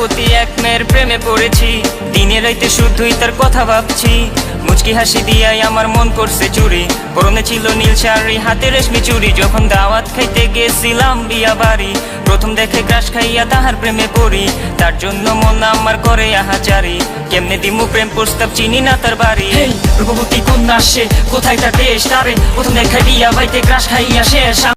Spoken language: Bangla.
মায়াবতী এক মেয়ের প্রেমে পড়েছি। দিনে রাইতে শুধুই তার কথা ভাবছি। মুচকি হাসি দিয়াই আমার মন করছে চুরি। পরনে ছিল নীল শাড়ি, হাতে রেশমি চুরি। যখন দাওয়াত খাইতে গেছিলাম বিয়া বাড়ি, প্রথম দেখে ক্রাশ খাইয়া তাহার প্রেমে পড়ি। তার জন্য মন আমার করে আহাচারি। কেমনে দিমু প্রেম প্রস্তাব, চিনি না তার বাড়ি। রূপবতী কন্যা, সে কোথায় তার দেশ? তারে প্রথম দেখাই বিয়া বাইতে ক্রাশ খাইয়া শেষ।